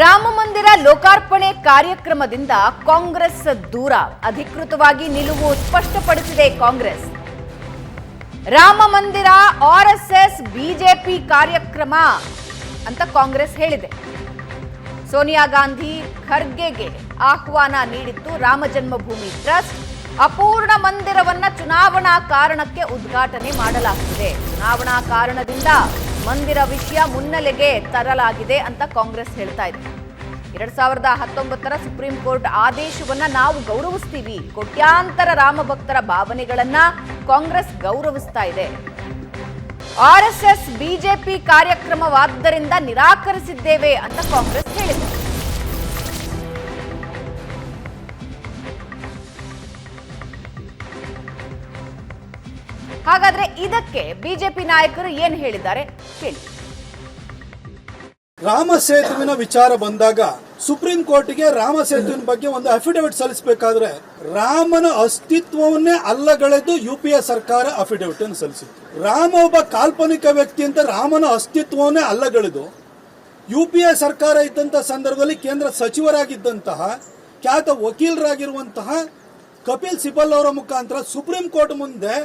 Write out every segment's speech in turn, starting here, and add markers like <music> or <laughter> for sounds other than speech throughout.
ರಾಮ ಮಂದಿರ ಲೋಕಾರ್ಪಣೆ ಕಾರ್ಯಕ್ರಮದಿಂದ ಕಾಂಗ್ರೆಸ್ ದೂರ. ಅಧಿಕೃತವಾಗಿ ನಿಲುವು ಸ್ಪಷ್ಟಪಡಿಸಿದೆ ಕಾಂಗ್ರೆಸ್. ರಾಮ ಮಂದಿರ ಆರ್ಎಸ್ಎಸ್ ಬಿಜೆಪಿ ಕಾರ್ಯಕ್ರಮ ಅಂತ ಕಾಂಗ್ರೆಸ್ ಹೇಳಿದೆ. ಸೋನಿಯಾ ಗಾಂಧಿ ಖರ್ಗೆಗೆ ಆಹ್ವಾನ ನೀಡಿದ್ದು ರಾಮ ಜನ್ಮಭೂಮಿ ಟ್ರಸ್ಟ್. ಅಪೂರ್ಣ ಮಂದಿರವನ್ನ ಚುನಾವಣಾ ಕಾರಣಕ್ಕೆ ಉದ್ಘಾಟನೆ ಮಾಡಲಾಗುತ್ತಿದೆ ಚುನಾವಣಾ ಕಾರಣದಿಂದ ಮಂದಿರ ವಿಷಯ ಮುನ್ನೆಲೆಗೆ ತರಲಾಗಿದೆ ಅಂತ ಕಾಂಗ್ರೆಸ್ ಹೇಳ್ತಾ ಇದೆ. ಎರಡ್ ಸಾವಿರದ ಹತ್ತೊಂಬತ್ತರ ಸುಪ್ರೀಂ ಕೋರ್ಟ್ ಆದೇಶವನ್ನ ನಾವು ಗೌರವಿಸ್ತೀವಿ. ಕೋಟ್ಯಾಂತರ ರಾಮ ಭಕ್ತರ ಭಾವನೆಗಳನ್ನ ಕಾಂಗ್ರೆಸ್ ಗೌರವಿಸ್ತಾ ಇದೆ. ಆರ್ಎಸ್ಎಸ್ ಬಿಜೆಪಿ ಕಾರ್ಯಕ್ರಮವಾದ್ದರಿಂದ ನಿರಾಕರಿಸಿದ್ದೇವೆ ಅಂತ ಕಾಂಗ್ರೆಸ್ ಹೇಳಿದೆ. ಹಾಗಾದ್ರೆ ಇದಕ್ಕೆ ಬಿಜೆಪಿ ನಾಯಕರು ಏನು ಹೇಳಿದ್ದಾರೆ? ಕೇಳಿ. ರಾಮ ಸೇತುವಿನ ವಿಚಾರ ಬಂದಾಗ ಸುಪ್ರೀಂ ಕೋರ್ಟ್ಗೆ ರಾಮ ಸೇತುವಿನ ಬಗ್ಗೆ ಒಂದು ಅಫಿಡವಿಟ್ ಸಲ್ಲಿಸಬೇಕಾದ್ರೆ ರಾಮನ ಅಸ್ತಿತ್ವವನ್ನೇ ಅಲ್ಲಗಳೆದು ಯು ಪಿ ಎ ಸರ್ಕಾರ ಅಫಿಡವಿಟ್ ಅನ್ನು ಸಲ್ಲಿಸಿತ್ತು. ರಾಮ ಒಬ್ಬ ಕಾಲ್ಪನಿಕ ವ್ಯಕ್ತಿ ಅಂತ ರಾಮನ ಅಸ್ತಿತ್ವವನ್ನೇ ಅಲ್ಲಗಳೆದು ಯು ಪಿ ಎ ಸರ್ಕಾರ ಇದ್ದಂತಹ ಸಂದರ್ಭದಲ್ಲಿ ಕೇಂದ್ರ ಸಚಿವರಾಗಿದ್ದಂತಹ, ಖ್ಯಾತ ವಕೀಲರಾಗಿರುವಂತಹ ಕಪಿಲ್ ಸಿಬಲ್ ಅವರ ಮುಖಾಂತರ ಸುಪ್ರೀಂ ಕೋರ್ಟ್ ಮುಂದೆ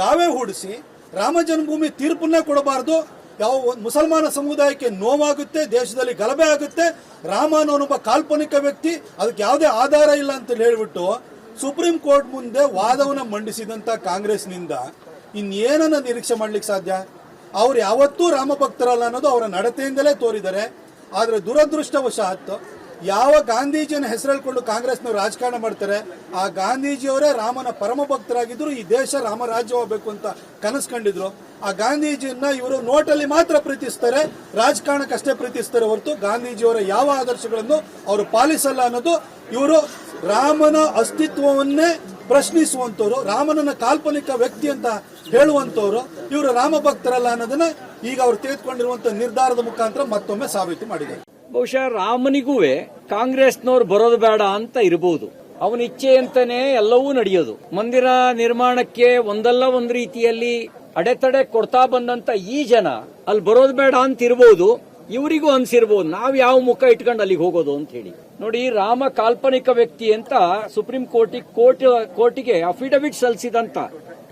ದಾವೆ ಹೂಡಿಸಿ ರಾಮ ಜನ್ಮಭೂಮಿ ತೀರ್ಪನ್ನ ಕೊಡಬಾರದು. ಯಾವ ಒಂದು ಮುಸಲ್ಮಾನ ಸಮುದಾಯಕ್ಕೆ ನೋವಾಗುತ್ತೆ, ದೇಶದಲ್ಲಿ ಗಲಭೆ ಆಗುತ್ತೆ, ರಾಮ ಅನ್ನೋನೊಬ್ಬ ಕಾಲ್ಪನಿಕ ವ್ಯಕ್ತಿ, ಅದಕ್ಕೆ ಯಾವುದೇ ಆಧಾರ ಇಲ್ಲ ಅಂತ ಹೇಳಿಬಿಟ್ಟು ಸುಪ್ರೀಂ ಕೋರ್ಟ್ ಮುಂದೆ ವಾದವನ್ನು ಮಂಡಿಸಿದಂತ ಕಾಂಗ್ರೆಸ್ನಿಂದ ಇನ್ನೇನನ್ನು ನಿರೀಕ್ಷೆ ಮಾಡ್ಲಿಕ್ಕೆ ಸಾಧ್ಯ? ಅವ್ರು ಯಾವತ್ತೂ ರಾಮ ಭಕ್ತರಲ್ಲ ಅನ್ನೋದು ಅವರ ನಡತೆಯಿಂದಲೇ ತೋರಿದ್ದಾರೆ. ಆದರೆ ದುರದೃಷ್ಟವಶಾತ್ ಯಾವ ಗಾಂಧೀಜಿಯನ್ನು ಹೆಸರಳ್ಕೊಂಡು ಕಾಂಗ್ರೆಸ್ನವ್ರು ರಾಜಕಾರಣ ಮಾಡ್ತಾರೆ, ಆ ಗಾಂಧೀಜಿಯವರೇ ರಾಮನ ಪರಮ ಭಕ್ತರಾಗಿದ್ರು ಈ ದೇಶ ರಾಮರಾಜ್ಯವಾಗಬೇಕು ಅಂತ ಕನಸು ಕಂಡಿದ್ರು ಆ ಗಾಂಧೀಜಿಯನ್ನ ಇವರು ನೋಟಲ್ಲಿ ಮಾತ್ರ ಪ್ರೀತಿಸ್ತಾರೆ ರಾಜಕಾರಣಕ್ಕಷ್ಟೇ ಪ್ರೀತಿಸ್ತಾರೆ ಹೊರತು ಗಾಂಧೀಜಿಯವರ ಯಾವ ಆದರ್ಶಗಳನ್ನು ಅವರು ಪಾಲಿಸಲ್ಲ ಅನ್ನೋದು ಇವರು ರಾಮನ ಅಸ್ತಿತ್ವವನ್ನೇ ಪ್ರಶ್ನಿಸುವಂತವ್ರು ರಾಮನನ್ನ ಕಾಲ್ಪನಿಕ ವ್ಯಕ್ತಿ ಅಂತ ಹೇಳುವಂತವ್ರು ಇವರು ರಾಮ ಭಕ್ತರಲ್ಲ ಅನ್ನೋದನ್ನ ಈಗ ಅವರು ತೆಗೆದುಕೊಂಡಿರುವಂತಹ ನಿರ್ಧಾರದ ಮುಖಾಂತರ ಮತ್ತೊಮ್ಮೆ ಸಾಬೀತು ಮಾಡಿದ್ದಾರೆ. ಬಹುಶಃ ರಾಮನಿಗೂ ಕಾಂಗ್ರೆಸ್ನವ್ರು ಬರೋದು ಬೇಡ ಅಂತ ಇರಬಹುದು ಅವನ ಇಚ್ಛೆ ಅಂತಾನೆ ಎಲ್ಲವೂ ನಡೆಯೋದು. ಮಂದಿರ ನಿರ್ಮಾಣಕ್ಕೆ ಒಂದಲ್ಲ ಒಂದು ರೀತಿಯಲ್ಲಿ ಅಡೆತಡೆ ಕೊಡ್ತಾ ಬಂದಂತ ಈ ಜನ ಅಲ್ಲಿ ಬರೋದು ಬೇಡ ಅಂತ ಇರಬಹುದು ಇವರಿಗೂ ಅನ್ಸಿರ್ಬೋದು, ನಾವ್ ಯಾವ ಮುಖ ಇಟ್ಕೊಂಡು ಅಲ್ಲಿಗೆ ಹೋಗೋದು ಅಂತ ಹೇಳಿ. ನೋಡಿ, ರಾಮ ಕಾಲ್ಪನಿಕ ವ್ಯಕ್ತಿ ಅಂತ ಸುಪ್ರೀಂ ಕೋರ್ಟಿಗೆ ಕೋರ್ಟ್, ಕೋರ್ಟಿಗೆ ಅಫಿಡವಿಟ್ ಸಲ್ಲಿಸಿದಂತ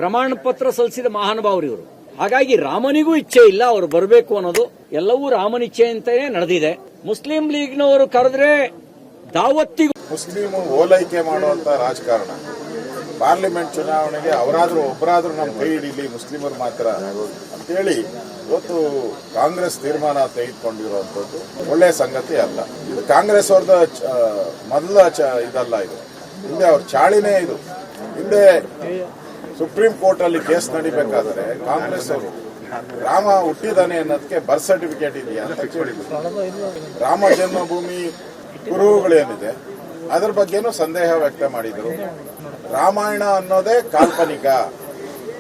ಪ್ರಮಾಣ ಪತ್ರ ಸಲ್ಲಿಸಿದ ಮಹಾನುಭಾವರು ಇವರು. ಹಾಗಾಗಿ ರಾಮನಿಗೂ ಇಚ್ಛೆ ಇಲ್ಲ, ಅವರು ಬರಬೇಕು ಅನ್ನೋದು. ಎಲ್ಲವೂ ರಾಮನಿಚ್ಛೆ ಅಂತಾನೆ ನಡೆದಿದೆ. ಮುಸ್ಲಿಂ ಲೀಗ್ನವರು ಕರೆದ್ರೆ ದಾವತ್ತಿಗೂ ಮುಸ್ಲಿಂ ಓಲೈಕೆ ಮಾಡುವಂತ ರಾಜಕಾರಣ. ಪಾರ್ಲಿಮೆಂಟ್ ಚುನಾವಣೆಗೆ ಅವರಾದ್ರೂ ಒಬ್ಬರಾದ್ರೂ ನಮ್ಮ ಕೈ ಹಿಡೀಲಿ, ಮುಸ್ಲಿಮರು ಮಾತ್ರ ಅಂತೇಳಿ ಇವತ್ತು ಕಾಂಗ್ರೆಸ್ ತೀರ್ಮಾನ ತೆಗೆದುಕೊಂಡಿರುವಂತದ್ದು ಒಳ್ಳೆಯ ಸಂಗತಿ ಅಲ್ಲ. ಇದು ಕಾಂಗ್ರೆಸ್ ಅವ್ರದ ಮೊದಲ ಇದಲ್ಲ ಇದು. ಹಿಂದೆ ಅವ್ರ ಚಾಳಿನೇ ಇದು. ಹಿಂದೆ ಸುಪ್ರೀಂ ಕೋರ್ಟ್ ಅಲ್ಲಿ ಕೇಸ್ ನಡಿಬೇಕಾದರೆ ಕಾಂಗ್ರೆಸ್ ಅವರು ರಾಮ ಹುಟ್ಟಿದಾನೆ ಅನ್ನೋದಕ್ಕೆ ಬರ್ತ್ ಸರ್ಟಿಫಿಕೇಟ್ ಇದೆಯಾ ಅಂತ ರಾಮ ಜನ್ಮಭೂಮಿ ಗುರುಗಳೇನಿದೆ, ಅದ್ರ ಬಗ್ಗೆನೂ ಸಂದೇಹ ವ್ಯಕ್ತ ಮಾಡಿದರು. ರಾಮಾಯಣ ಅನ್ನೋದೇ ಕಾಲ್ಪನಿಕ.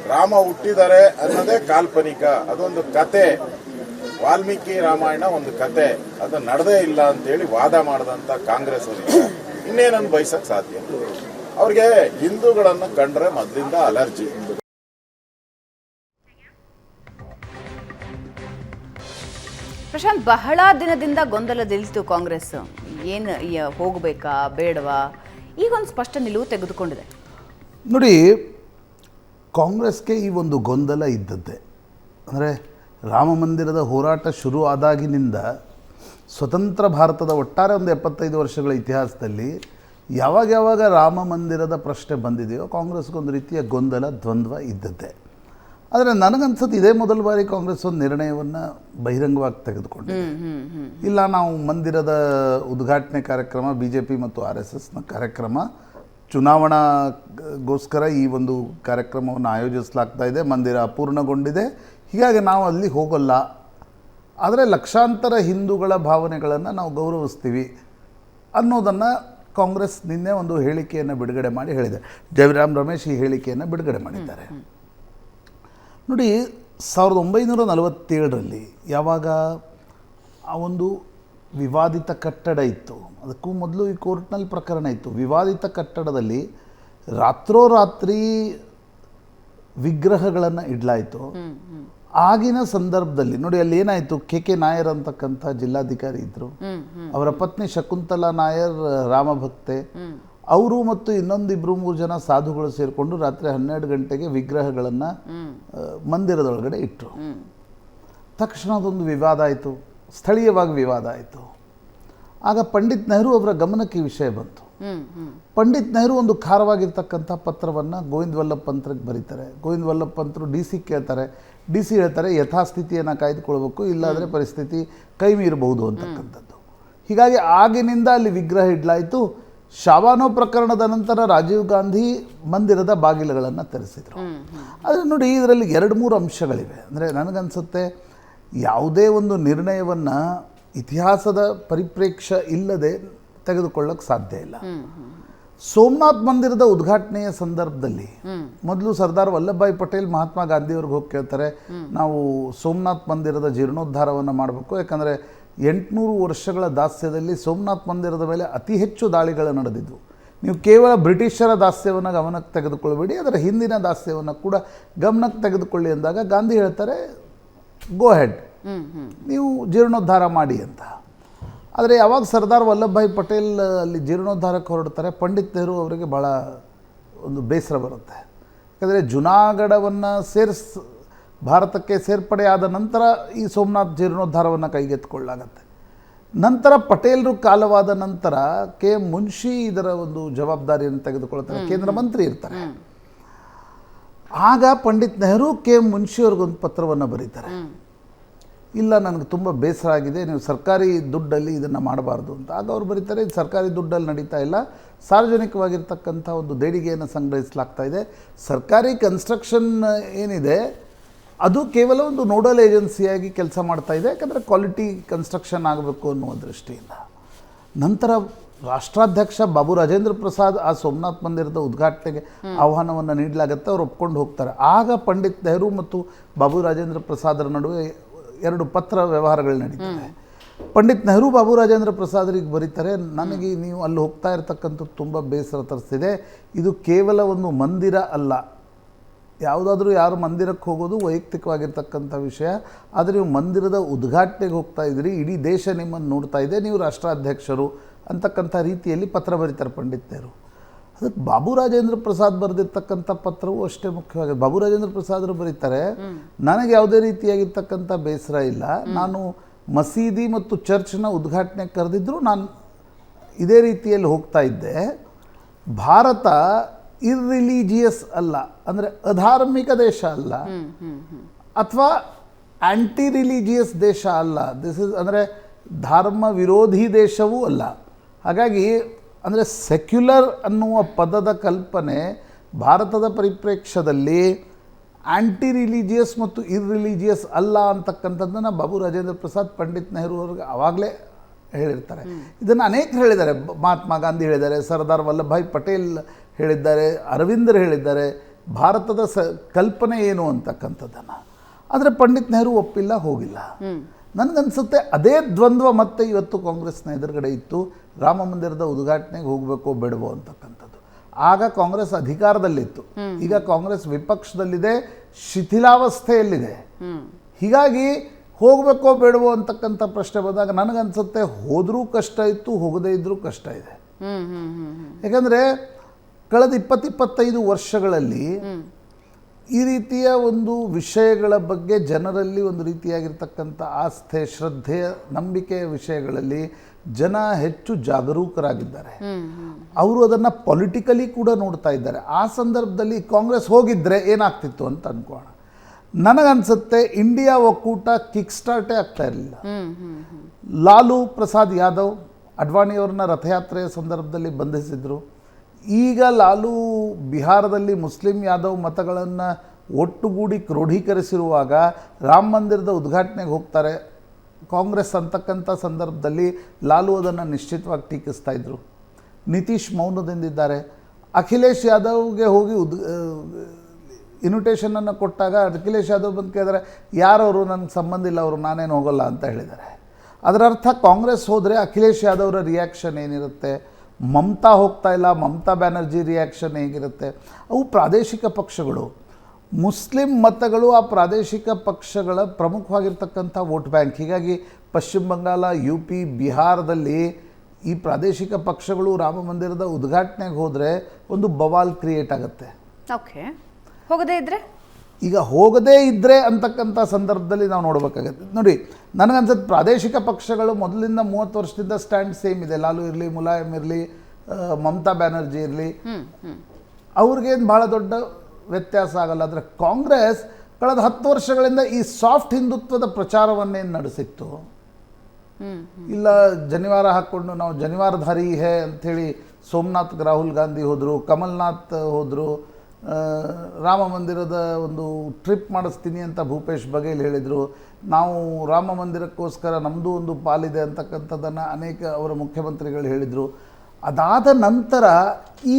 ರಾಮ ಹುಟ್ಟಿದರೆ ಅನ್ನೋದೇ ಕಾಲ್ಪನಿಕ. ಅದೊಂದು ಕತೆ. ವಾಲ್ಮೀಕಿ ರಾಮಾಯಣ ಒಂದು ಕತೆ. ಅದು ನಡೆದೇ ಇಲ್ಲ ಅಂತೇಳಿ ವಾದ ಮಾಡಿದಂತ ಕಾಂಗ್ರೆಸ್ ಇನ್ನೇನನ್ನು ಬಯಸಕ್ ಸಾಧ್ಯ? ಅವ್ರಿಗೆ ಹಿಂದೂಗಳನ್ನು ಕಂಡ್ರೆ ಮೊದಲಿಂದ ಅಲರ್ಜಿ. ಪ್ರಶಾಂತ್, ಬಹಳ ದಿನದಿಂದ ಗೊಂದಲದಲ್ಲಿತ್ತು ಕಾಂಗ್ರೆಸ್. ಏನು ಹೋಗಬೇಕಾ, ಬೇಡವಾ? ಈಗ ಒಂದು ಸ್ಪಷ್ಟ ನಿಲುವು ತೆಗೆದುಕೊಂಡಿದೆ. ನೋಡಿ, ಕಾಂಗ್ರೆಸ್ಗೆ ಈ ಒಂದು ಗೊಂದಲ ಇದ್ದದ್ದೆ. ಅಂದರೆ ರಾಮ ಮಂದಿರದ ಹೋರಾಟ ಶುರು ಆದಾಗಿನಿಂದ ಸ್ವತಂತ್ರ ಭಾರತದ ಒಟ್ಟಾರೆ ಒಂದು ಎಪ್ಪತ್ತೈದು ವರ್ಷಗಳ ಇತಿಹಾಸದಲ್ಲಿ ಯಾವಾಗ ಯಾವಾಗ ರಾಮ ಮಂದಿರದ ಪ್ರಶ್ನೆ ಬಂದಿದೆಯೋ ಕಾಂಗ್ರೆಸ್ಗೊಂದು ರೀತಿಯ ಗೊಂದಲ, ದ್ವಂದ್ವ ಇದ್ದದ್ದೇ. ಆದರೆ ನನಗನ್ಸುತ್ತೆ ಇದೇ ಮೊದಲ ಬಾರಿ ಕಾಂಗ್ರೆಸ್ ಒಂದು ನಿರ್ಣಯವನ್ನು ಬಹಿರಂಗವಾಗಿ ತೆಗೆದುಕೊಂಡಿದೆ. ಇಲ್ಲ ನಾವು ಮಂದಿರದ ಉದ್ಘಾಟನೆ ಕಾರ್ಯಕ್ರಮ ಬಿ ಜೆ ಪಿ ಮತ್ತು ಆರ್ ಎಸ್ ಎಸ್ನ ಕಾರ್ಯಕ್ರಮ ಚುನಾವಣಾಗೋಸ್ಕರ ಈ ಒಂದು ಕಾರ್ಯಕ್ರಮವನ್ನು ಆಯೋಜಿಸಲಾಗ್ತಾ ಇದೆ ಮಂದಿರ ಅಪೂರ್ಣಗೊಂಡಿದೆ. ಹೀಗಾಗಿ ನಾವು ಅಲ್ಲಿ ಹೋಗಲ್ಲ. ಆದರೆ ಲಕ್ಷಾಂತರ ಹಿಂದೂಗಳ ಭಾವನೆಗಳನ್ನು ನಾವು ಗೌರವಿಸ್ತೀವಿ ಅನ್ನೋದನ್ನು ಕಾಂಗ್ರೆಸ್ ನಿನ್ನೆ ಒಂದು ಹೇಳಿಕೆಯನ್ನು ಬಿಡುಗಡೆ ಮಾಡಿ ಹೇಳಿದೆ. ಜಯರಾಮ್ ರಮೇಶ್ ಈ ಹೇಳಿಕೆಯನ್ನು ಬಿಡುಗಡೆ ಮಾಡಿದ್ದಾರೆ. ನೋಡಿ ಸಾವಿರದ ಒಂಬೈನೂರ ನಲವತ್ತೇಳರಲ್ಲಿ ಯಾವಾಗ ಆ ಒಂದು ವಿವಾದಿತ ಕಟ್ಟಡ ಇತ್ತು. ಅದಕ್ಕೂ ಮೊದಲು ಈ ಕೋರ್ಟ್ನಲ್ಲಿ ಪ್ರಕರಣ ಇತ್ತು. ವಿವಾದಿತ ಕಟ್ಟಡದಲ್ಲಿ ರಾತ್ರೋರಾತ್ರಿ ವಿಗ್ರಹಗಳನ್ನು ಇಡಲಾಯಿತು. ಆಗಿನ ಸಂದರ್ಭದಲ್ಲಿ ನೋಡಿ ಅಲ್ಲಿ ಏನಾಯಿತು? ಕೆ ಕೆ ನಾಯರ್ ಅಂತಕ್ಕಂಥ ಜಿಲ್ಲಾಧಿಕಾರಿ ಇದ್ದರು ಅವರ ಪತ್ನಿ ಶಕುಂತಲಾ ನಾಯರ್ ರಾಮಭಕ್ತೆ. ಅವರು ಮತ್ತು ಇನ್ನೊಂದು ಇಬ್ಬರು ಮೂರು ಜನ ಸಾಧುಗಳು ಸೇರಿಕೊಂಡು ರಾತ್ರಿ ಹನ್ನೆರಡು ಗಂಟೆಗೆ ವಿಗ್ರಹಗಳನ್ನು ಮಂದಿರದೊಳಗಡೆ ಇಟ್ಟರು ತಕ್ಷಣ ಅದೊಂದು ವಿವಾದ ಆಯಿತು. ಸ್ಥಳೀಯವಾಗಿ ವಿವಾದ ಆಯಿತು. ಆಗ ಪಂಡಿತ್ ನೆಹರು ಅವರ ಗಮನಕ್ಕೆ ಈ ವಿಷಯ ಬಂತು. ಪಂಡಿತ್ ನೆಹರು ಒಂದು ಖಾರವಾಗಿರ್ತಕ್ಕಂಥ ಪತ್ರವನ್ನು ಗೋವಿಂದ ವಲ್ಲಭ್ ಪಂತ್ರಕ್ಕೆ ಬರೀತಾರೆ. ಗೋವಿಂದ ವಲ್ಲಭ್ ಪಂತರು ಡಿ ಸಿ ಕೇಳ್ತಾರೆ. ಡಿ ಸಿ ಹೇಳ್ತಾರೆ ಯಥಾಸ್ಥಿತಿಯನ್ನು ಕಾಯ್ದುಕೊಳ್ಬೇಕು ಇಲ್ಲಾಂದರೆ ಪರಿಸ್ಥಿತಿ ಕೈ ಮೀರಬಹುದು ಅಂತಕ್ಕಂಥದ್ದು ಹೀಗಾಗಿ ಆಗಿನಿಂದ ಅಲ್ಲಿ ವಿಗ್ರಹ ಇಡಲಾಯಿತು. ಶಾವಾನೋ ಪ್ರಕರಣದ ನಂತರ ರಾಜೀವ್ ಗಾಂಧಿ ಮಂದಿರದ ಬಾಗಿಲುಗಳನ್ನು ತೆರೆಸಿದರು. ಆದರೆ ನೋಡಿ ಇದರಲ್ಲಿ ಎರಡು ಮೂರು ಅಂಶಗಳಿವೆ. ಅಂದರೆ ನನಗನ್ಸುತ್ತೆ ಯಾವುದೇ ಒಂದು ನಿರ್ಣಯವನ್ನು ಇತಿಹಾಸದ ಪರಿಪ್ರೇಕ್ಷ ಇಲ್ಲದೆ ತೆಗೆದುಕೊಳ್ಳೋಕೆ ಸಾಧ್ಯ ಇಲ್ಲ. ಸೋಮನಾಥ್ ಮಂದಿರದ ಉದ್ಘಾಟನೆಯ ಸಂದರ್ಭದಲ್ಲಿ ಮೊದಲು ಸರ್ದಾರ್ ವಲ್ಲಭಭಾಯಿ ಪಟೇಲ್ ಮಹಾತ್ಮ ಗಾಂಧಿಯವ್ರಿಗೆ ಹೋಗಿ ಕೇಳ್ತಾರೆ ನಾವು ಸೋಮನಾಥ್ ಮಂದಿರದ ಜೀರ್ಣೋದ್ಧಾರವನ್ನು ಮಾಡಬೇಕು. ಯಾಕಂದರೆ ಎಂಟುನೂರು ವರ್ಷಗಳ ದಾಸ್ಯದಲ್ಲಿ ಸೋಮನಾಥ್ ಮಂದಿರದ ಮೇಲೆ ಅತಿ ಹೆಚ್ಚು ದಾಳಿಗಳು ನಡೆದಿದ್ವು. ನೀವು ಕೇವಲ ಬ್ರಿಟಿಷರ ದಾಸ್ಯವನ್ನು ಗಮನಕ್ಕೆ ತೆಗೆದುಕೊಳ್ಳಬೇಡಿ ಅದರ ಹಿಂದಿನ ದಾಸ್ಯವನ್ನು ಕೂಡ ಗಮನಕ್ಕೆ ತೆಗೆದುಕೊಳ್ಳಿ ಅಂದಾಗ ಗಾಂಧಿ ಹೇಳ್ತಾರೆ ಗೋ ಹೆಡ್ ನೀವು ಜೀರ್ಣೋದ್ಧಾರ ಮಾಡಿ ಅಂತ. ಆದರೆ ಯಾವಾಗ ಸರ್ದಾರ್ ವಲ್ಲಭಭಾಯಿ ಪಟೇಲ್ ಅಲ್ಲಿ ಜೀರ್ಣೋದ್ಧಾರಕ್ಕೆ ಹೊರಡ್ತಾರೆ ಪಂಡಿತ್ ನೆಹರು ಅವರಿಗೆ ಭಾಳ ಒಂದು ಬೇಸರ ಬರುತ್ತೆ. ಯಾಕಂದರೆ ಜುನಾಗಢವನ್ನು ಸೇರಿಸ್ ಭಾರತಕ್ಕೆ ಸೇರ್ಪಡೆಯಾದ ನಂತರ ಈ ಸೋಮನಾಥ್ ಜೀರ್ಣೋದ್ಧಾರವನ್ನು ಕೈಗೆತ್ತಿಕೊಳ್ಳಲಾಗತ್ತೆ. ನಂತರ ಪಟೇಲರು ಕಾಲವಾದ ನಂತರ ಕೆ ಎಂ ಮುನ್ಷಿ ಇದರ ಒಂದು ಜವಾಬ್ದಾರಿಯನ್ನು ತೆಗೆದುಕೊಳ್ತಾರೆ. ಕೇಂದ್ರ ಮಂತ್ರಿ ಇರ್ತಾರೆ. ಆಗ ಪಂಡಿತ್ ನೆಹರು ಕೆ ಎಂ ಮುನ್ಷಿ ಅವ್ರಿಗೊಂದು ಪತ್ರವನ್ನು ಬರೀತಾರೆ. ಇಲ್ಲ ನನಗೆ ತುಂಬ ಬೇಸರ ಆಗಿದೆ ನೀವು ಸರ್ಕಾರಿ ದುಡ್ಡಲ್ಲಿ ಇದನ್ನು ಮಾಡಬಾರ್ದು ಅಂತ. ಆಗ ಅವ್ರು ಬರೀತಾರೆ ಇದು ಸರ್ಕಾರಿ ದುಡ್ಡಲ್ಲಿ ನಡೀತಾ ಇಲ್ಲ. ಸಾರ್ವಜನಿಕವಾಗಿರ್ತಕ್ಕಂಥ ಒಂದು ದೇಣಿಗೆಯನ್ನು ಸಂಗ್ರಹಿಸಲಾಗ್ತಾ ಇದೆ. ಸರ್ಕಾರಿ ಕನ್ಸ್ಟ್ರಕ್ಷನ್ ಏನಿದೆ ಅದು ಕೇವಲ ಒಂದು ನೋಡಲ್ ಏಜೆನ್ಸಿಯಾಗಿ ಕೆಲಸ ಮಾಡ್ತಾ ಇದೆ ಯಾಕಂದರೆ ಕ್ವಾಲಿಟಿ ಕನ್ಸ್ಟ್ರಕ್ಷನ್ ಆಗಬೇಕು ಅನ್ನುವ ದೃಷ್ಟಿಯಿಂದ. ನಂತರ ರಾಷ್ಟ್ರಾಧ್ಯಕ್ಷ ಬಾಬು ರಾಜೇಂದ್ರ ಪ್ರಸಾದ್ ಆ ಸೋಮನಾಥ್ ಮಂದಿರದ ಉದ್ಘಾಟನೆಗೆ ಆಹ್ವಾನವನ್ನು ನೀಡಲಾಗುತ್ತೆ ಅವ್ರು ಒಪ್ಕೊಂಡು ಹೋಗ್ತಾರೆ. ಆಗ ಪಂಡಿತ್ ನೆಹರು ಮತ್ತು ಬಾಬು ರಾಜೇಂದ್ರ ಪ್ರಸಾದರ ನಡುವೆ ಎರಡು ಪತ್ರ ವ್ಯವಹಾರಗಳು ನಡೀತವೆ. ಪಂಡಿತ್ ನೆಹರು ಬಾಬು ರಾಜೇಂದ್ರ ಪ್ರಸಾದರಿಗೆ ಬರೀತಾರೆ ನನಗೆ ನೀವು ಅಲ್ಲಿ ಹೋಗ್ತಾ ಇರ್ತಕ್ಕಂಥದ್ದು ತುಂಬ ಬೇಸರ ತರಿಸ್ತಿದೆ ಇದು ಕೇವಲ ಒಂದು ಮಂದಿರ ಅಲ್ಲ ಯಾವುದಾದ್ರೂ ಯಾರು ಮಂದಿರಕ್ಕೆ ಹೋಗೋದು ವೈಯಕ್ತಿಕವಾಗಿರ್ತಕ್ಕಂಥ ವಿಷಯ. ಆದರೆ ನೀವು ಮಂದಿರದ ಉದ್ಘಾಟನೆಗೆ ಹೋಗ್ತಾ ಇದ್ದೀರಿ, ಇಡೀ ದೇಶ ನಿಮ್ಮನ್ನು ನೋಡ್ತಾ ಇದೆ, ನೀವು ರಾಷ್ಟ್ರಾಧ್ಯಕ್ಷರು ಅಂತಕ್ಕಂಥ ರೀತಿಯಲ್ಲಿ ಪತ್ರ ಬರೀತಾರೆ ಪಂಡಿತರು ಅದಕ್ಕೆ ಬಾಬು ರಾಜೇಂದ್ರ ಪ್ರಸಾದ್ ಬರೆದಿರ್ತಕ್ಕಂಥ ಪತ್ರವೂ ಅಷ್ಟೇ ಮುಖ್ಯವಾಗಿದೆ. ಬಾಬು ರಾಜೇಂದ್ರ ಪ್ರಸಾದರು ಬರೀತಾರೆ, ನನಗೆ ಯಾವುದೇ ರೀತಿಯಾಗಿರ್ತಕ್ಕಂಥ ಬೇಸರ ಇಲ್ಲ. ನಾನು ಮಸೀದಿ ಮತ್ತು ಚರ್ಚ್ನ ಉದ್ಘಾಟನೆ ಕರೆದಿದ್ದರೂ ನಾನು ಇದೇ ರೀತಿಯಲ್ಲಿ ಹೋಗ್ತಾ ಇದ್ದೆ. ಭಾರತ ಇರ್ರಿಲಿಜಿಯಸ್ ಅಲ್ಲ ಅಂದರೆ ಅಧಾರ್ಮಿಕ ದೇಶ ಅಲ್ಲ ಅಥವಾ ಆ್ಯಂಟಿ ರಿಲಿಜಿಯಸ್ ದೇಶ ಅಲ್ಲ. ದಿಸ್ ಇಸ್ ಅಂದರೆ ಧರ್ಮ ವಿರೋಧಿ ದೇಶವೂ ಅಲ್ಲ. ಹಾಗಾಗಿ ಅಂದರೆ ಸೆಕ್ಯುಲರ್ ಅನ್ನುವ ಪದದ ಕಲ್ಪನೆ ಭಾರತದ ಪರಿಪ್ರೇಕ್ಷ್ಯದಲ್ಲಿ ಆ್ಯಂಟಿ ರಿಲಿಜಿಯಸ್ ಮತ್ತು ಇರ್ರಿಲಿಜಿಯಸ್ ಅಲ್ಲ ಅಂತಕ್ಕಂಥದ್ದನ್ನು ಬಾಬು ರಾಜೇಂದ್ರ ಪ್ರಸಾದ್ ಪಂಡಿತ್ ನೆಹರು ಅವ್ರಿಗೆ ಆವಾಗಲೇ ಹೇಳಿರ್ತಾರೆ. ಇದನ್ನು ಅನೇಕರು ಹೇಳಿದ್ದಾರೆ. ಮಹಾತ್ಮ ಗಾಂಧಿ ಹೇಳಿದ್ದಾರೆ ಸರ್ದಾರ್ ವಲ್ಲಭಾಯ್ ಪಟೇಲ್ ಹೇಳಿದ್ದಾರೆ ಅರವಿಂದರು ಹೇಳಿದ್ದಾರೆ ಭಾರತದ ಸ ಕಲ್ಪನೆ ಏನು ಅಂತಕ್ಕಂಥದ್ದನ್ನು. ಆದರೆ ಪಂಡಿತ್ ನೆಹರು ಒಪ್ಪಿಲ್ಲ ಹೋಗಿಲ್ಲ. ನನಗನ್ಸುತ್ತೆ ಅದೇ ದ್ವಂದ್ವ ಮತ್ತೆ ಇವತ್ತು ಕಾಂಗ್ರೆಸ್ನ ಎದುರುಗಡೆ ಇತ್ತು ರಾಮ ಮಂದಿರದ ಉದ್ಘಾಟನೆಗೆ ಹೋಗಬೇಕು ಬೇಡವೋ ಅಂತಕ್ಕಂಥದ್ದು. ಆಗ ಕಾಂಗ್ರೆಸ್ ಅಧಿಕಾರದಲ್ಲಿತ್ತು. ಈಗ ಕಾಂಗ್ರೆಸ್ ವಿಪಕ್ಷದಲ್ಲಿದೆ ಶಿಥಿಲಾವಸ್ಥೆಯಲ್ಲಿದೆ. ಹೀಗಾಗಿ ಹೋಗಬೇಕೋ ಬೇಡವೋ ಅಂತಕ್ಕಂಥ ಪ್ರಶ್ನೆ ಬಂದಾಗ ನನಗನ್ಸುತ್ತೆ ಹೋದರೂ ಕಷ್ಟ ಇತ್ತು ಹೋಗದೇ ಇದ್ದರೂ ಕಷ್ಟ ಇದೆ. ಯಾಕಂದರೆ ಕಳೆದ ಇಪ್ಪತ್ತಿಪ್ಪತ್ತೈದು ವರ್ಷಗಳಲ್ಲಿ ಈ ರೀತಿಯ ಒಂದು ವಿಷಯಗಳ ಬಗ್ಗೆ ಜನರಲ್ಲಿ ಒಂದು ರೀತಿಯಾಗಿರ್ತಕ್ಕಂಥ ಆಸ್ಥೆ ಶ್ರದ್ಧೆಯ ನಂಬಿಕೆಯ ವಿಷಯಗಳಲ್ಲಿ ಜನ ಹೆಚ್ಚು ಜಾಗರೂಕರಾಗಿದ್ದಾರೆ. ಅವರು ಅದನ್ನು ಪೊಲಿಟಿಕಲಿ ಕೂಡ ನೋಡ್ತಾ ಇದ್ದಾರೆ. ಆ ಸಂದರ್ಭದಲ್ಲಿ ಕಾಂಗ್ರೆಸ್ ಹೋಗಿದ್ದರೆ ಏನಾಗ್ತಿತ್ತು ಅಂತ ಅನ್ಕೋಣ. ನನಗನ್ಸುತ್ತೆ ಇಂಡಿಯಾ ಒಕ್ಕೂಟ ಕಿಕ್ ಸ್ಟಾರ್ಟೇ ಆಗ್ತಾ ಇರಲಿಲ್ಲ. ಲಾಲು ಪ್ರಸಾದ್ ಯಾದವ್ ಅಡ್ವಾಣಿಯವ್ರನ್ನ ರಥಯಾತ್ರೆಯ ಸಂದರ್ಭದಲ್ಲಿ ಬಂಧಿಸಿದ್ರು. ಈಗ ಲಾಲು ಬಿಹಾರದಲ್ಲಿ ಮುಸ್ಲಿಂ ಯಾದವ್ ಮತಗಳನ್ನು ಒಟ್ಟುಗೂಡಿ ಕ್ರೋಢೀಕರಿಸಿರುವಾಗ ರಾಮ ಮಂದಿರದ ಉದ್ಘಾಟನೆಗೆ ಹೋಗ್ತಾರೆ. ಕಾಂಗ್ರೆಸ್ ಅಂತಕ್ಕಂಥ ಸಂದರ್ಭದಲ್ಲಿ ಲಾಲು ಅದನ್ನು ನಿಶ್ಚಿತವಾಗಿ ಟೀಕಿಸ್ತಾ ಇದ್ರು. ನಿತೀಶ್ ಮೌನದಿಂದಿದ್ದಾರೆ. ಅಖಿಲೇಶ್ ಯಾದವ್ಗೆ ಹೋಗಿ ಉದ್ ಇನ್ವಿಟೇಷನನ್ನು ಕೊಟ್ಟಾಗ ಅಖಿಲೇಶ್ ಯಾದವ್ ಬಂದು ಕೇಳಿದ್ರೆ, ಯಾರವರು? ನನಗೆ ಸಂಬಂಧ ಇಲ್ಲ ಅವರು, ನಾನೇನು ಹೋಗಲ್ಲ ಅಂತ ಹೇಳಿದ್ದಾರೆ. ಅದರರ್ಥ ಕಾಂಗ್ರೆಸ್ ಹೋದರೆ ಅಖಿಲೇಶ್ ಯಾದವ್ರ ರಿಯಾಕ್ಷನ್ ಏನಿರುತ್ತೆ? ಮಮತಾ ಹೋಗ್ತಾ ಇಲ್ಲ, ಮಮತಾ ಬ್ಯಾನರ್ಜಿ ರಿಯಾಕ್ಷನ್ ಹೇಗಿರುತ್ತೆ? ಅವು ಪ್ರಾದೇಶಿಕ ಪಕ್ಷಗಳು. ಮುಸ್ಲಿಂ ಮತಗಳು ಆ ಪ್ರಾದೇಶಿಕ ಪಕ್ಷಗಳ ಪ್ರಮುಖವಾಗಿರ್ತಕ್ಕಂಥ ವೋಟ್ ಬ್ಯಾಂಕ್ ಹೀಗಾಗಿ ಪಶ್ಚಿಮ ಬಂಗಾಳ ಯು ಪಿ ಬಿಹಾರದಲ್ಲಿ ಈ ಪ್ರಾದೇಶಿಕ ಪಕ್ಷಗಳು ರಾಮ ಮಂದಿರದ ಉದ್ಘಾಟನೆಗೆ ಹೋದರೆ ಒಂದು ಬವಾಲ್ ಕ್ರಿಯೇಟ್ ಆಗುತ್ತೆ. ಓಕೆ ಹೋಗದೇ ಇದ್ರೆ? ಈಗ ಹೋಗದೇ ಇದ್ದರೆ ಅಂತಕ್ಕಂಥ ಸಂದರ್ಭದಲ್ಲಿ ನಾವು ನೋಡಬೇಕಾಗತ್ತೆ. ನೋಡಿ ನನಗನ್ಸದ್ ಪ್ರಾದೇಶಿಕ ಪಕ್ಷಗಳು ಮೊದಲಿಂದ ಮೂವತ್ತು ವರ್ಷದಿಂದ ಸ್ಟ್ಯಾಂಡ್ ಸೇಮ್ ಇದೆ. ಲಾಲು ಇರಲಿ ಮುಲಾಯಂ ಇರಲಿ ಮಮತಾ ಬ್ಯಾನರ್ಜಿ ಇರಲಿ. ಅವ್ರಿಗೇನು ಭಾಳ ದೊಡ್ಡ ವ್ಯತ್ಯಾಸ ಆಗಲ್ಲ. ಆದರೆ ಕಾಂಗ್ರೆಸ್ ಕಳೆದ ಹತ್ತು ವರ್ಷಗಳಿಂದ ಈ ಸಾಫ್ಟ್ ಹಿಂದುತ್ವದ ಪ್ರಚಾರವನ್ನೇನು ನಡೆಸಿತ್ತು. ಇಲ್ಲ ಜನಿವಾರ ಹಾಕ್ಕೊಂಡು ನಾವು ಜನಿವಾರಧಾರಿ ಹೇ ಅಂಥೇಳಿ ಸೋಮನಾಥ್ ರಾಹುಲ್ ಗಾಂಧಿ ಹೋದರು ಕಮಲ್ನಾಥ್ ಹೋದರು ರಾಮ ಮಂದಿರದ ಒಂದು ಟ್ರಿಪ್ ಮಾಡಿಸ್ತೀನಿ ಅಂತ ಭೂಪೇಶ್ ಬಘೇಲ್ ಹೇಳಿದರು. ನಾವು ರಾಮ ಮಂದಿರಕ್ಕೋಸ್ಕರ ನಮ್ಮದು ಒಂದು ಪಾಲಿದೆ ಅಂತಕ್ಕಂಥದ್ದನ್ನು ಅನೇಕ ಅವರ ಮುಖ್ಯಮಂತ್ರಿಗಳು ಹೇಳಿದರು. ಅದಾದ ನಂತರ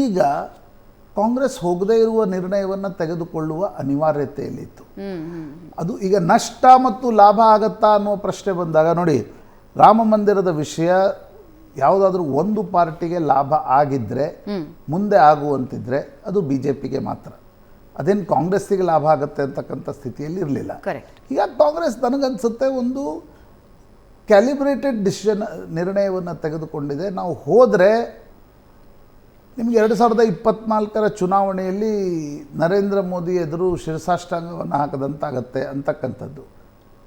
ಈಗ ಕಾಂಗ್ರೆಸ್ ಹೋಗದೇ ಇರುವ ನಿರ್ಣಯವನ್ನು ತೆಗೆದುಕೊಳ್ಳುವ ಅನಿವಾರ್ಯತೆಯಲ್ಲಿತ್ತು. ಅದು ಈಗ ನಷ್ಟ ಮತ್ತು ಲಾಭ ಆಗತ್ತಾ ಅನ್ನುವ ಪ್ರಶ್ನೆ ಬಂದಾಗ ನೋಡಿ ರಾಮ ಮಂದಿರದ ವಿಷಯ ಯಾವುದಾದ್ರೂ ಒಂದು ಪಾರ್ಟಿಗೆ ಲಾಭ ಆಗಿದ್ದರೆ ಮುಂದೆ ಆಗುವಂತಿದ್ರೆ ಅದು ಬಿ ಜೆ ಪಿಗೆ ಮಾತ್ರ. ಅದೇನು ಕಾಂಗ್ರೆಸ್ಸಿಗೆ ಲಾಭ ಆಗುತ್ತೆ ಅಂತಕ್ಕಂಥ ಸ್ಥಿತಿಯಲ್ಲಿ ಇರಲಿಲ್ಲ. ಈಗ ಕಾಂಗ್ರೆಸ್ ನನಗನ್ಸುತ್ತೆ ಒಂದು ಕ್ಯಾಲಿಬ್ರೇಟೆಡ್ ಡಿಸಿಷನ್ ನಿರ್ಣಯವನ್ನು ತೆಗೆದುಕೊಂಡಿದೆ. ನಾವು ಹೋದರೆ ನಿಮಗೆ ಎರಡು ಸಾವಿರದ ಇಪ್ಪತ್ನಾಲ್ಕರ ಚುನಾವಣೆಯಲ್ಲಿ ನರೇಂದ್ರ ಮೋದಿ ಎದುರು ಶಿರಸಾಷ್ಟಾಂಗವನ್ನು ಹಾಕದಂತಾಗತ್ತೆ ಅಂತಕ್ಕಂಥದ್ದು.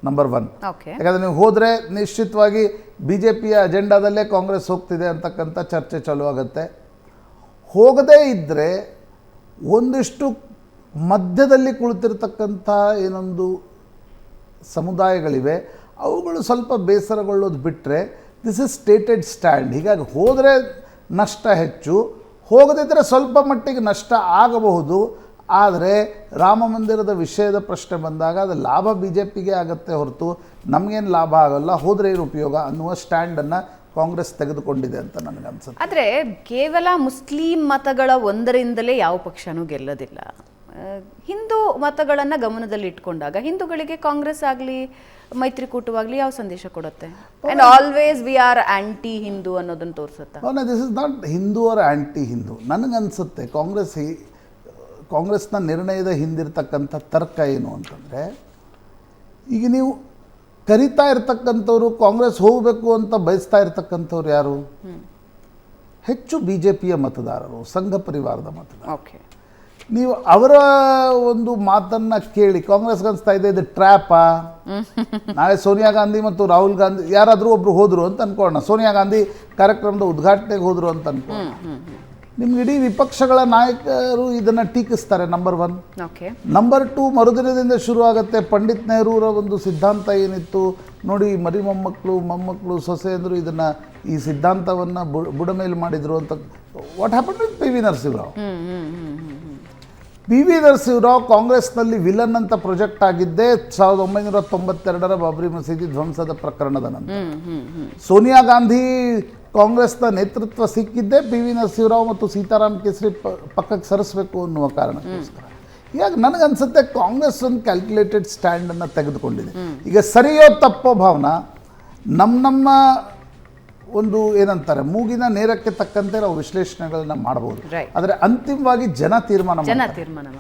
ನಂಬರ್ ಒನ್ ಯಾಕಂದ್ರೆ ನೀವು ಹೋದರೆ ನಿಶ್ಚಿತವಾಗಿ ಬಿ ಜೆ ಪಿಯ ಅಜೆಂಡಾದಲ್ಲೇ ಕಾಂಗ್ರೆಸ್ ಹೋಗ್ತಿದೆ ಅಂತಕ್ಕಂಥ ಚರ್ಚೆ ಚಾಲೂ ಆಗುತ್ತೆ. ಹೋಗದೇ ಇದ್ದರೆ ಒಂದಿಷ್ಟು ಮಧ್ಯದಲ್ಲಿ ಕುಳಿತಿರ್ತಕ್ಕಂಥ ಏನೊಂದು ಸಮುದಾಯಗಳಿವೆ ಅವುಗಳು ಸ್ವಲ್ಪ ಬೇಸರಗೊಳ್ಳೋದು ಬಿಟ್ಟರೆ ದಿಸ್ ಇಸ್ ಸ್ಟೇಟೆಡ್ ಸ್ಟ್ಯಾಂಡ್ ಹೀಗಾಗಿ ಹೋದರೆ ನಷ್ಟ ಹೆಚ್ಚು ಹೋಗದಿದ್ದರೆ ಸ್ವಲ್ಪ ಮಟ್ಟಿಗೆ ನಷ್ಟ ಆಗಬಹುದು. ಆದರೆ ರಾಮ ಮಂದಿರದ ವಿಷಯದ ಪ್ರಶ್ನೆ ಬಂದಾಗ ಅದು ಲಾಭ ಬಿ ಜೆ ಪಿಗೆ ಆಗುತ್ತೆ ಹೊರತು ನಮಗೇನು ಲಾಭ ಆಗಲ್ಲ ಹೋದರೆ ಏನು ಉಪಯೋಗ ಅನ್ನುವ ಸ್ಟ್ಯಾಂಡನ್ನು ಕಾಂಗ್ರೆಸ್ ತೆಗೆದುಕೊಂಡಿದೆ ಅಂತ ನನಗನ್ಸುತ್ತೆ ಆದರೆ ಕೇವಲ ಮುಸ್ಲಿಂ ಮತಗಳ ಒಂದರಿಂದಲೇ ಯಾವ ಪಕ್ಷನೂ ಗೆಲ್ಲೋದಿಲ್ಲ. ಹಿಂದೂ ಮತಗಳನ್ನು ಗಮನದಲ್ಲಿ ಇಟ್ಕೊಂಡಾಗ ಹಿಂದೂಗಳಿಗೆ ಕಾಂಗ್ರೆಸ್ ಆಗಲಿ ಮೈತ್ರಿಕೂಟವಾಗಲಿ ಯಾವ ಸಂದೇಶ ಕೊಡುತ್ತೆ? And always we are anti Hindu ಅನ್ನೋದನ್ನು ತೋರಿಸುತ್ತೆ? This is not Hindu or anti Hindu ನನಗನ್ಸುತ್ತೆ ಕಾಂಗ್ರೆಸ್ ಈ- ಕಾಂಗ್ರೆಸ್ನ ನಿರ್ಣಯದ ಹಿಂದಿರ್ತಕ್ಕಂಥ ತರ್ಕ ಏನು ಅಂತಂದರೆ ಈಗ ನೀವು ಕರಿತಾ ಇರ್ತಕ್ಕಂಥವ್ರು ಕಾಂಗ್ರೆಸ್ ಹೋಗಬೇಕು ಅಂತ ಬಯಸ್ತಾ ಇರ್ತಕ್ಕಂಥವ್ರು ಯಾರು? ಹೆಚ್ಚು ಬಿ ಜೆ ಪಿಯ ಮತದಾರರು ಸಂಘ ಪರಿವಾರದ ಮತದಾರ ಓಕೆ. ನೀವು ಅವರ ಒಂದು ಮಾತನ್ನ ಕೇಳಿ ಕಾಂಗ್ರೆಸ್ಗೆ ಅನಿಸ್ತಾ ಇದೆ ಇದು ಟ್ರ್ಯಾಪಾ? ನಾಳೆ ಸೋನಿಯಾ ಗಾಂಧಿ ಮತ್ತು ರಾಹುಲ್ ಗಾಂಧಿ ಯಾರಾದರೂ ಒಬ್ರು ಹೋದ್ರು ಅಂತ ಅನ್ಕೋಣ ಸೋನಿಯಾ ಗಾಂಧಿ ಕಾರ್ಯಕ್ರಮದ ಉದ್ಘಾಟನೆಗೆ ಹೋದ್ರು ಅಂತ ಅನ್ಕೊಳ್ಳೋಣ. ನಿಮ್ಗೆ ಇಡೀ ವಿಪಕ್ಷಗಳ ನಾಯಕರು ಇದನ್ನು ಟೀಕಿಸ್ತಾರೆ ನಂಬರ್ ಒನ್ ನಂಬರ್ ಟು ಮರುದಿನದಿಂದ ಶುರು ಆಗುತ್ತೆ ಪಂಡಿತ್ ನೆಹರೂರ ಒಂದು ಸಿದ್ಧಾಂತ ಏನಿತ್ತು? ನೋಡಿ ಮರಿ ಮೊಮ್ಮಕ್ಕಳು ಮೊಮ್ಮಕ್ಕಳು ಸೊಸೆ ಅಂದರು ಇದನ್ನು ಈ ಸಿದ್ಧಾಂತವನ್ನು ಬುಡಮೇಲು ಮಾಡಿದರು ಅಂತ. What happen with P V Narasimha Rao? P V Narasimha Rao ಕಾಂಗ್ರೆಸ್ನಲ್ಲಿ ವಿಲನ್ ಅಂತ ಪ್ರೊಜೆಕ್ಟ್ ಆಗಿದ್ದೇ ಸಾವಿರದ ಒಂಬೈನೂರ ತೊಂಬತ್ತೆರಡರ ಬಾಬ್ರಿ ಮಸೀದಿ ಧ್ವಂಸದ ಪ್ರಕರಣದ ನಂತರ. ಸೋನಿಯಾ ಗಾಂಧಿ ಕಾಂಗ್ರೆಸ್ನ ನೇತೃತ್ವ ಸಿಕ್ಕಿದ್ದೇ ಪಿ ವಿ ನರಸಿಂಹರಾವ್ ಮತ್ತು ಸೀತಾರಾಮ್ ಕೇಸರಿ ಪಕ್ಕಕ್ಕೆ ಸರಿಸಬೇಕು ಅನ್ನುವ ಕಾರಣಕ್ಕೋಸ್ಕರ. ಈಗ ನನಗನ್ಸುತ್ತೆ ಕಾಂಗ್ರೆಸ್ ಒಂದು ಕ್ಯಾಲ್ಕುಲೇಟೆಡ್ ಸ್ಟ್ಯಾಂಡನ್ನು ತೆಗೆದುಕೊಂಡಿದೆ. ಈಗ ಸರಿಯೋ ತಪ್ಪೋ ಭಾವನ ನಮ್ಮ ನಮ್ಮ ಒಂದು ಏನಂತಾರೆ ಮೂಗಿನ ನೇರಕ್ಕೆ ತಕ್ಕಂತೆ ನಾವು ವಿಶ್ಲೇಷಣೆಗಳನ್ನ ಮಾಡಬಹುದು ಆದರೆ ಅಂತಿಮವಾಗಿ ಜನ ತೀರ್ಮಾನ.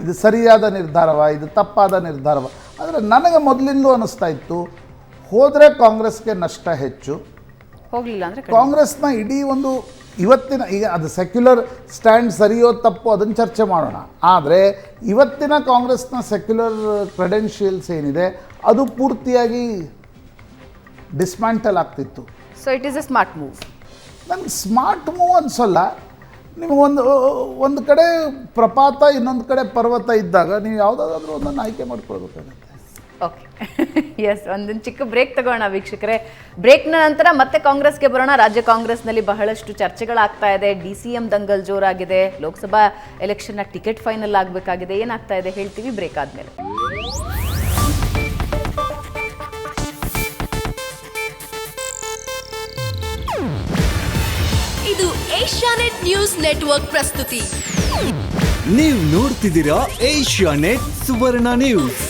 ಇದು ಸರಿಯಾದ ನಿರ್ಧಾರವ ಇದು ತಪ್ಪಾದ ನಿರ್ಧಾರವ? ಆದರೆ ನನಗೆ ಮೊದಲಿಂದಲೂ ಅನಿಸ್ತಾ ಇತ್ತು ಹೋದರೆ ಕಾಂಗ್ರೆಸ್ಗೆ ನಷ್ಟ ಹೆಚ್ಚು ಹೋಗ್ಲಿಲ್ಲ ಅಂದ್ರೆ. ಕಾಂಗ್ರೆಸ್ನ ಇಡೀ ಒಂದು ಇವತ್ತಿನ ಈಗ ಅದು ಸೆಕ್ಯುಲರ್ ಸ್ಟ್ಯಾಂಡ್ ಸರಿಯೋ ತಪ್ಪು ಅದನ್ನು ಚರ್ಚೆ ಮಾಡೋಣ. ಆದರೆ ಇವತ್ತಿನ ಕಾಂಗ್ರೆಸ್ನ ಸೆಕ್ಯುಲರ್ ಕ್ರೆಡೆನ್ಷಿಯಲ್ಸ್ ಏನಿದೆ ಅದು ಪೂರ್ತಿಯಾಗಿ ಡಿಸ್ಮ್ಯಾಂಟಲ್ ಆಗ್ತಿತ್ತು. So it is a smart move ನನಗೆ ಸ್ಮಾರ್ಟ್ ಮೂವ್ ಅನ್ಸಲ್ಲ. ನಿಮಗೊಂದು ಒಂದು ಕಡೆ ಪ್ರಪಾತ ಇನ್ನೊಂದು ಕಡೆ ಪರ್ವತ ಇದ್ದಾಗ ನೀವು ಯಾವುದಾದ್ರೂ ಒಂದನ್ನು ಆಯ್ಕೆ ಮಾಡ್ಕೊಳ್ಬೇಕಾಗತ್ತೆ. ಓಕೆ <laughs> ಎಸ್ ಒಂದೊಂದು ಚಿಕ್ಕ ಬ್ರೇಕ್ ತಗೋಣ ವೀಕ್ಷಕರೇ. ಬ್ರೇಕ್ನ ನಂತರ ಮತ್ತೆ ಕಾಂಗ್ರೆಸ್ಗೆ ಬರೋಣ. ರಾಜ್ಯ ಕಾಂಗ್ರೆಸ್ನಲ್ಲಿ ಬಹಳಷ್ಟು ಚರ್ಚೆಗಳಾಗ್ತಾ ಇದೆ. ಡಿ ಸಿ ಎಂ ದಂಗಲ್ ಜೋರಾಗಿದೆ. ಲೋಕಸಭಾ ಎಲೆಕ್ಷನ್ನ ಟಿಕೆಟ್ ಫೈನಲ್ ಆಗಬೇಕಾಗಿದೆ. ಏನಾಗ್ತಾ ಇದೆ ಹೇಳ್ತೀವಿ ಬ್ರೇಕ್ ಆದಮೇಲೆ. ಇದು ಏಷ್ಯಾನೆಟ್ ನ್ಯೂಸ್ ನೆಟ್ವರ್ಕ್ ಪ್ರಸ್ತುತಿ. ನೀವು ನೋಡ್ತಿದ್ದೀರಾ ಏಷ್ಯಾನೆಟ್ ಸುವರ್ಣ ನ್ಯೂಸ್.